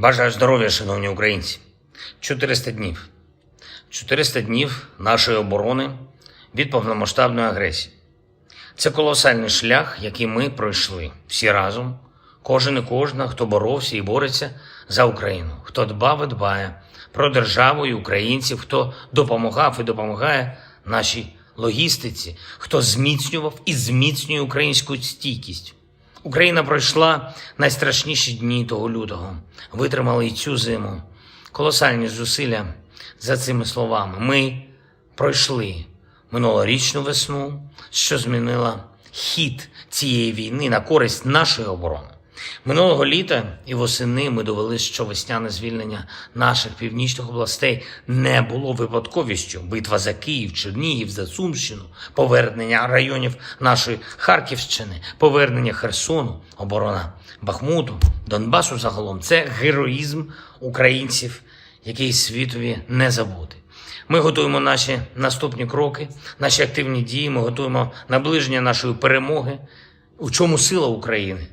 Бажаю здоров'я, шановні українці. 400 днів. 400 днів нашої оборони від повномасштабної агресії. Це колосальний шлях, який ми пройшли всі разом. Кожен і кожна, хто боровся і бореться за Україну, хто дбав і дбає про державу і українців, хто допомагав і допомагає нашій логістиці, хто зміцнював і зміцнює українську стійкість. Україна пройшла найстрашніші дні того лютого, витримали і цю зиму. Колосальні зусилля за цими словами. Ми пройшли минулорічну весну, що змінила хід цієї війни на користь нашої оборони. Минулого літа і восени ми довели, що весняне звільнення наших північних областей не було випадковістю. Битва за Київ, Чернігів, за Сумщину, повернення районів нашої Харківщини, повернення Херсону, оборона Бахмуту, Донбасу загалом це героїзм українців, який світові не забути. Ми готуємо наші наступні кроки, наші активні дії. Ми готуємо наближення нашої перемоги. У чому сила України?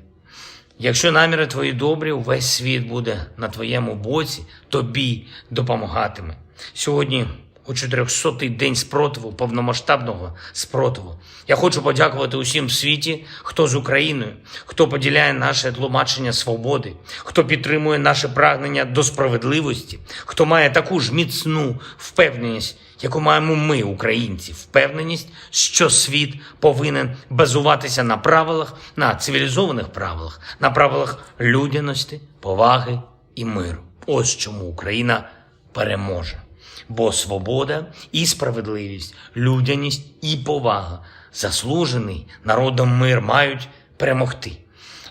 Якщо наміри твої добрі, увесь світ буде на твоєму боці, тобі допомагатиме. Сьогодні, у 400-й день спротиву, повномасштабного спротиву, я хочу подякувати усім в світі, хто з Україною, хто поділяє наше тлумачення свободи, хто підтримує наше прагнення до справедливості, хто має таку ж міцну впевненість, яку маємо ми, українці, впевненість, що світ повинен базуватися на правилах, на цивілізованих правилах, на правилах людяності, поваги і миру. Ось чому Україна переможе. Бо свобода і справедливість, людяність і повага, заслужений народом мир мають перемогти.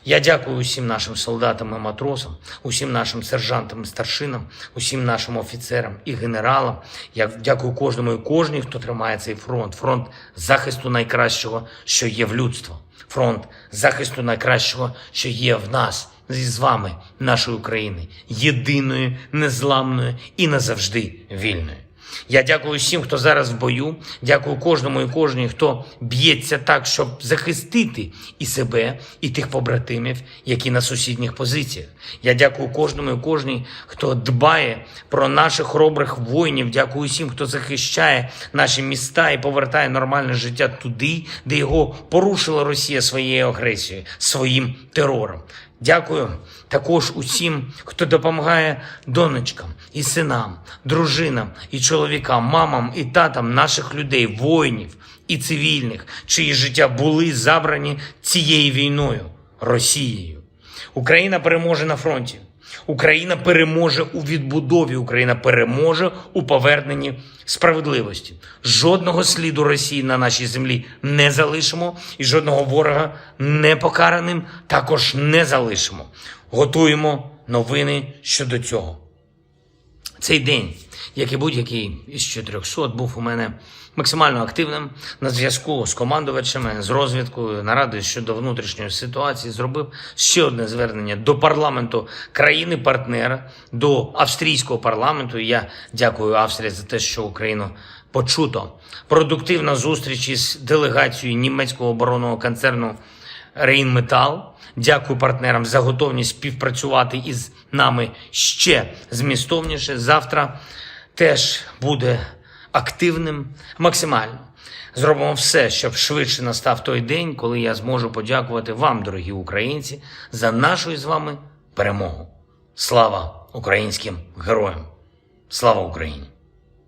Я дякую усім нашим солдатам і матросам, усім нашим сержантам і старшинам, усім нашим офіцерам і генералам. Я дякую кожному і кожній, хто тримає цей фронт. Фронт захисту найкращого, що є в людство. Фронт захисту найкращого, що є в нас з вами, нашої України, єдиної, незламної і назавжди вільної. Я дякую всім, хто зараз в бою. Дякую кожному і кожній, хто б'ється так, щоб захистити і себе, і тих побратимів, які на сусідніх позиціях. Я дякую кожному і кожній, хто дбає про наших хоробрих воїнів. Дякую всім, хто захищає наші міста і повертає нормальне життя туди, де його порушила Росія своєю агресією, своїм терором. Дякую також усім, хто допомагає донечкам і синам, дружинам і чоловікам, мамам і татам наших людей, воїнів і цивільних, чиї життя були забрані цією війною Росією. Україна переможе на фронті. Україна переможе у відбудові. Україна переможе у поверненні справедливості. Жодного сліду Росії на нашій землі не залишимо, і жодного ворога непокараним також не залишимо. Готуємо новини щодо цього. Цей день, як і будь-який із 400, був у мене максимально активним на зв'язку з командувачами, з розвідкою, нарадою щодо внутрішньої ситуації. Зробив ще одне звернення до парламенту країни-партнера, до австрійського парламенту. Я дякую Австрії за те, що Україну почуто. Продуктивна зустріч із делегацією німецького оборонного концерну Рейнметал. Дякую партнерам за готовність співпрацювати із нами ще змістовніше. Завтра теж буде активним максимально. Зробимо все, щоб швидше настав той день, коли я зможу подякувати вам, дорогі українці, за нашу з вами перемогу. Слава українським героям! Слава Україні!